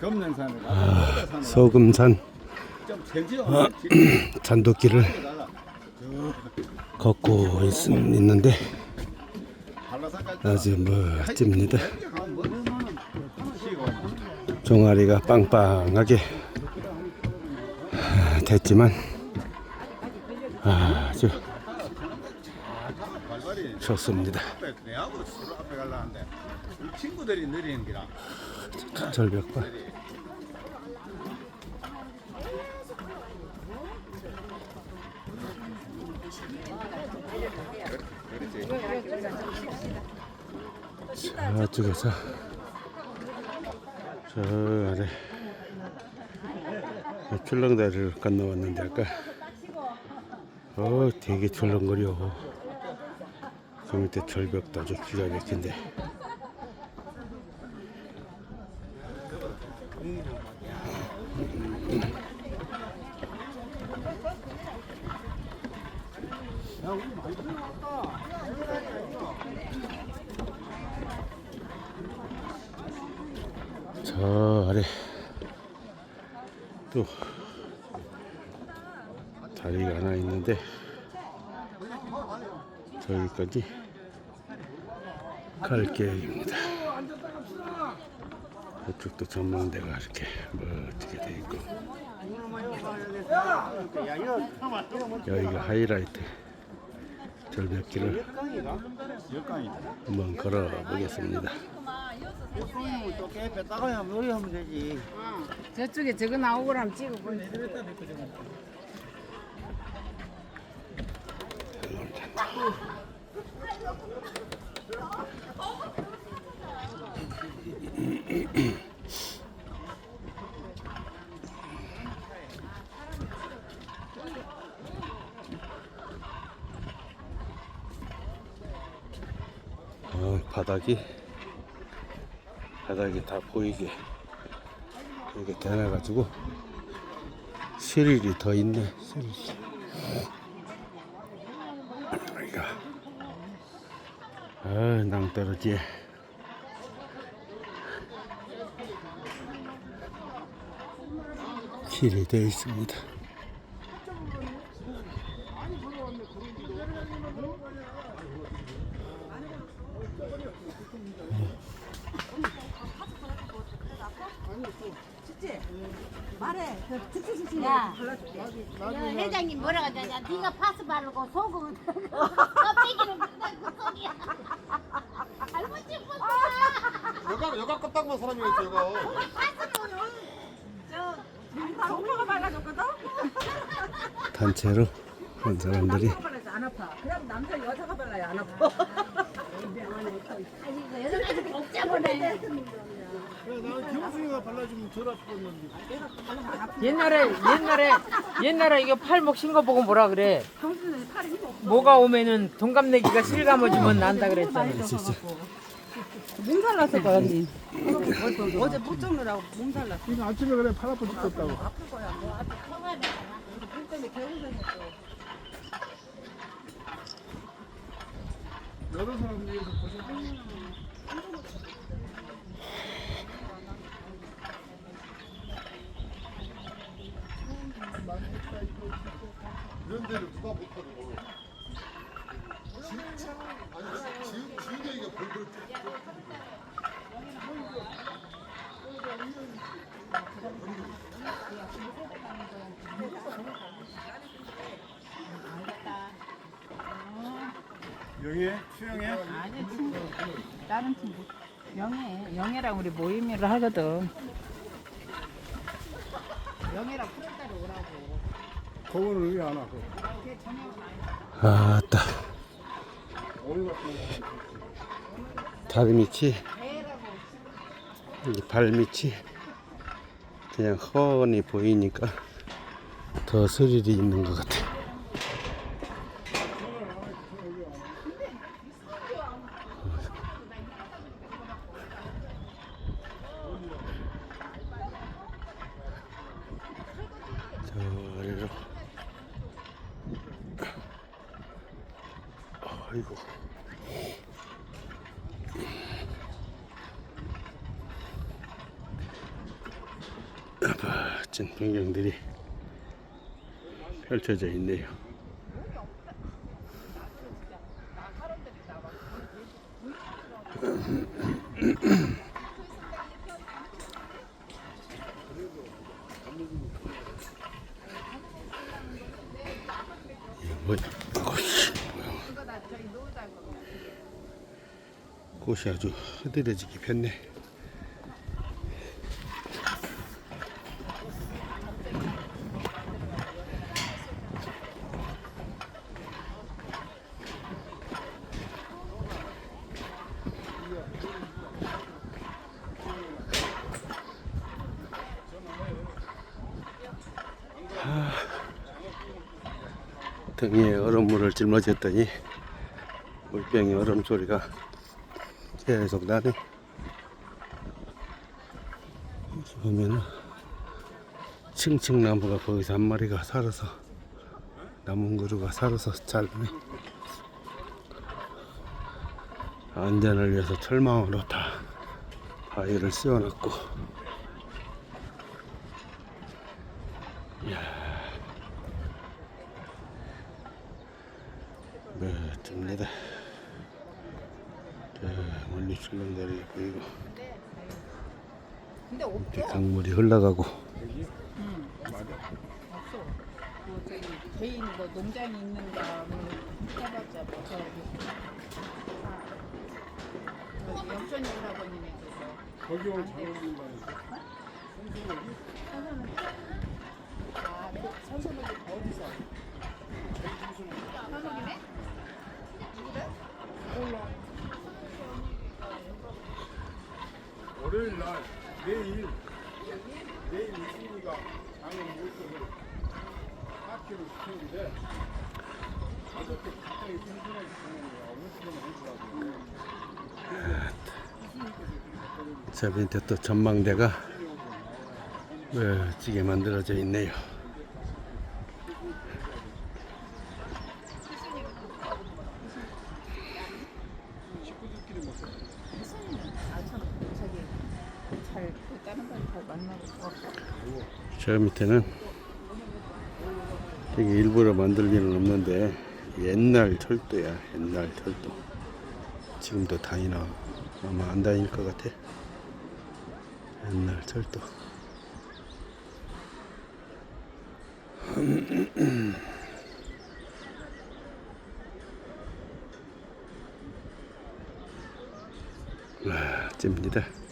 금년산을 산을 소금산. 잔도길을 걷고 있, 있는데 아주 멋집니다. 종아리가 빵빵하게 됐지만 아주 좋습니다. 친구들이 느리는 기라. 절벽과 저쪽에서 저 아래 출렁다리를 건너왔는데 아까 어 되게 출렁거려. 그 밑에 절벽도 아주 기가 막힌데 저 아래 또 다리가 하나 있는데 저기까지 갈 계획입니다. 이쪽도 전망대가 이렇게 멋지게 돼 있고 여기가 하이라이트 절벽길을. 한번 걸어 보겠습니다. 저쪽에 저거 나오고 하면 찍어보 어, 바닥이 바닥이 다 보이게 이렇게 되나가지고 스릴이 더 있네 여기가 아 낭떠러지에 길이 되어 있습니다 야, 야, 회장님 뭐라 그러냐? 네가 파스 바르고 소금은 껍데기는 그 소리야. 할머니 뭐 여가 여가 껍딱만 사람이 있어 여가. 단체로 한 사람들이 안 아파. 그냥 남자 여자가 발라야 안 아파. 아니 이거 여덟 가지 복잡하네. 나는 김승이가 발라주면 덜 아프겠는데. 옛날에 옛날에 옛날에 이거 팔목 신거 보고 뭐라 그래? 뭐가 오면은 동갑내기가 실감어주면 난다 그랬잖아. 몸살 났을 거야, 언니. 어제 못 적느라고 몸살 났어. 이거 아침에 그래 팔 아파 죽겠다고. 여러 사람들이 보셔. 이런 데를 누가 못하고 진짜 아니 지금 지우개가 벌벌 영예, 수영해. 아니, 친구. 다른 친구. 영애. 영애랑 우리 모임을 하거든. 영애랑 프렌다로 오라고. 거기는 왜안 하고? 아따 다리 밑이 이 발 밑이 그냥 훤히 보이니까 더 스릴이 있는 것 같아. 저 아래로 아이고 멋진 풍경들이 펼쳐져 있네요. 꽃이 아주 흐드러지게 폈네. 등에 얼음물을 짊어졌더니 물병에 얼음 소리가 계속 나네. 보면은 층층나무가 거기서 한 마리가 살아서 나무 그루가 살아서 잘네. 안전을 위해서 철망으로 다 바위를 씌워놨고 멋집니다. 저 멀리 출렁 다리 보이고 근데. 이렇게 강물이 흘러가고 없어. 뭐 저기 개인 뭐 농장이 뭐 해봤자 뭐 저기 아. 거기 오면 잘 선수는 어디서? 선수이네? 월요일 날 내일 내일 이순이가 장을 모셔서 학교를 시키는데 어저께 갑자기 생선을 주는 거야. 오시면 해주라고. 저 밑에 또 전망대가 멋지게 만들어져 있네요. 아참 저기 잘 다른 건잘 만나고 저 밑에는 되게 일부러 만들기는 없는데 옛날 철도야 옛날 철도. 지금도 다니나 아마 안 다닐 것 같아. 옛날 철도. 와 찝니다